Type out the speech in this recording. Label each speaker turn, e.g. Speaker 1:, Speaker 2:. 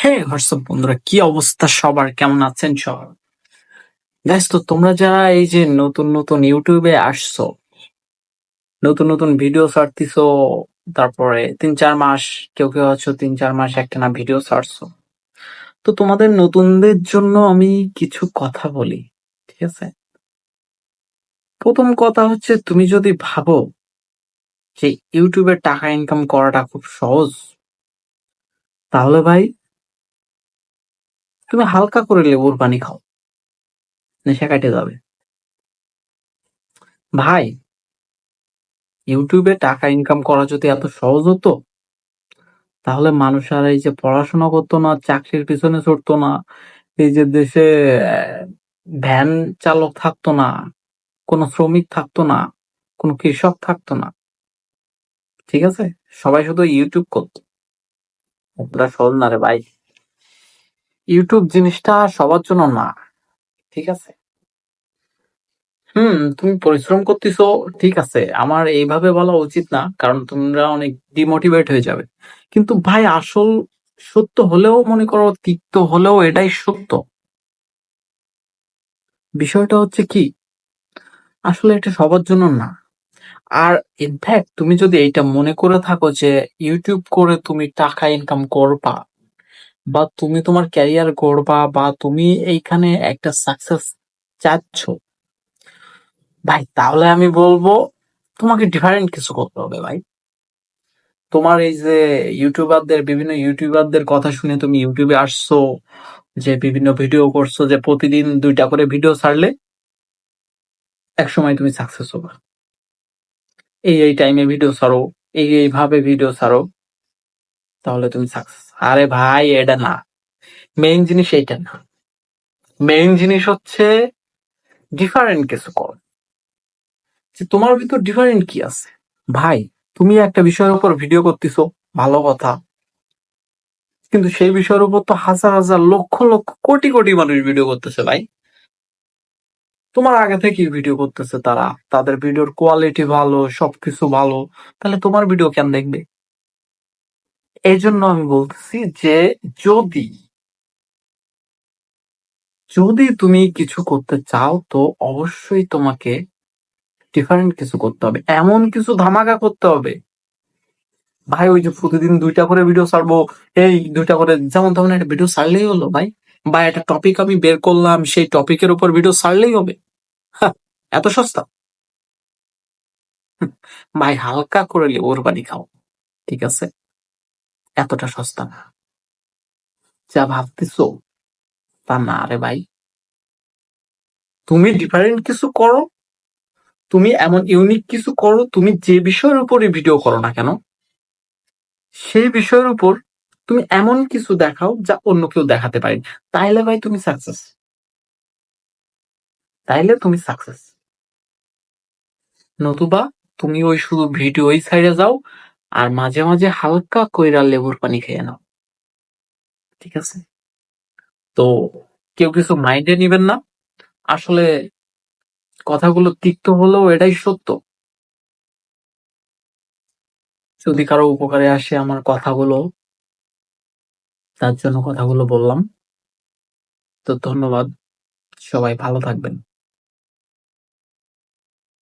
Speaker 1: হ্যাঁ হোয়াটসঅ্যাপ বন্ধুরা, কি অবস্থা সবার? কেমন আছেন সবার গাইস তো তোমরা যারা এই যে নতুন নতুন ইউটিউবে আসছো, নতুন নতুন ভিডিও ছাড়তিছো, তারপরে তিন, চার মাস, কেউ কেউ আছো, তিন, চার মাস একটা না ভিডিও ছাড়ছো, তো তোমাদের নতুনদের জন্য আমি কিছু কথা বলি, ঠিক আছে? প্রথম কথা হচ্ছে, তুমি যদি ভাবো যে ইউটিউবে টাকা ইনকাম করাটা খুব সহজ, তাহলে ভাই তুমি হালকা করে লেবুর পানি খাও। নেশা কাটে যাবে। ভাই, ইউটিউবে টাকা ইনকাম করা যদি এত সহজ হতো, তাহলে মানুষ আর এই যে পড়াশোনা করতো না, চাকরির পিছনে ছুটতো না, এই যে দেশে ভ্যান চালক থাকতো না, কোনো শ্রমিক থাকতো না, কোনো কৃষক থাকতো না, ঠিক আছে? সবাই শুধু ইউটিউব করতো। সহজ না রে ভাই। ইউটিউব জিনিসটা সবার জন্য না, ঠিক আছে? হুম, তুমি পরিশ্রম করতেছো, ঠিক আছে। আমার এইভাবে বলা উচিত না, কারণ তোমরা অনেক ডিমোটিভেট হয়ে যাবে। কিন্তু ভাই, আসল সত্য হলেও মনে করো, তিক্ত হলেও এটাই সত্য। বিষয়টা হচ্ছে কি, আসলে এটা সবার জন্য না। আর ইনফ্যাক্ট তুমি যদি এইটা মনে করে থাকো যে ইউটিউব করে তুমি টাকা ইনকাম করবা বা তুমি তোমার ক্যারিয়ার গড়বা বা তুমি এইখানে একটা সাকসেস চাচ্ছ, ভাই তাহলে আমি বলব তোমাকে ডিফারেন্ট কিছু করতে হবে ভাই। তোমার এই যে ইউটিউবারদের, বিভিন্ন ইউটিউবারদের কথা শুনে তুমি ইউটিউবে আসছো, যে বিভিন্ন ভিডিও করছ, যে প্রতিদিন দুইটা করে ভিডিও ছাড়লে এক সময় তুমি সাকসেস হবে। এই এই টাইমে ভিডিও ছাড়ো, এই এইভাবে ভিডিও ছাড়ো। তাহলে তুমি সাকসেস আরে ভাই, এটা না। মেইন জিনিস এইটা না। মেইন জিনিস হচ্ছে ডিফারেন্ট কিছু কর। যে তোমার ভিতর ডিফারেন্ট কি আছে? ভাই, তুমি একটা বিষয়ের উপর ভিডিও করতেছো, ভালো কথা। কিন্তু সেই বিষয়ের উপর তো হাজার হাজার, লক্ষ লক্ষ, কোটি কোটি মানুষ ভিডিও করতেছে ভাই। তোমার আগে থেকেই ভিডিও করতেছে তারা। তাদের ভিডিওর কোয়ালিটি ভালো, সবকিছু ভালো। তাহলে তোমার ভিডিও কেন দেখবে? এই জন্য আমি বলতেছি যে যদি যদি তুমি কিছু করতে চাও, তো অবশ্যই তোমাকে ডিফারেন্ট কিছু করতে হবে। এমন কিছু ধামাকা করতে হবে। ভাই, ওই যে প্রতিদিন দুইটা করে ভিডিও ছাড়বো, এই দুইটা করে, যেমন তেমন একটা ভিডিও ছাড়লেই হলো ভাই। বা একটা টপিক আমি বের করলাম, সেই টপিকের উপর ভিডিও ছাড়লেই হবে। এত সস্তা? ভাই, হালকা করে লেবুর পানি খাও, ঠিক আছে? এতটা সস্তা না। যা ভাবতেছো তা না রে ভাই। তুমি ডিফারেন্ট কিছু করো, তুমি এমন ইউনিক কিছু করো, তুমি যে বিষয়ের উপরে ভিডিও করো না কেন, সেই বিষয়ের উপর তুমি এমন কিছু দেখাও যা অন্য কেউ দেখাতে পারে। তাইলে ভাই তুমি সাকসেস তাইলে তুমি সাকসেস নতুবা তুমি ওই শুধু ভিডিও ওই সাইডে যাও আর মাঝে মাঝে হালকা কইরা লেবুর পানি খেয়ে নাও। ঠিক আছে? তো কেউ কিছু মাইন্ডে নিবেন না। আসলে কথাগুলো তিক্ত হলেও এটাই সত্য। যদি কারও উপকারে আসে আমার কথাগুলো, তার জন্য কথাগুলো বললাম। তো ধন্যবাদ। সবাই ভালো থাকবেন।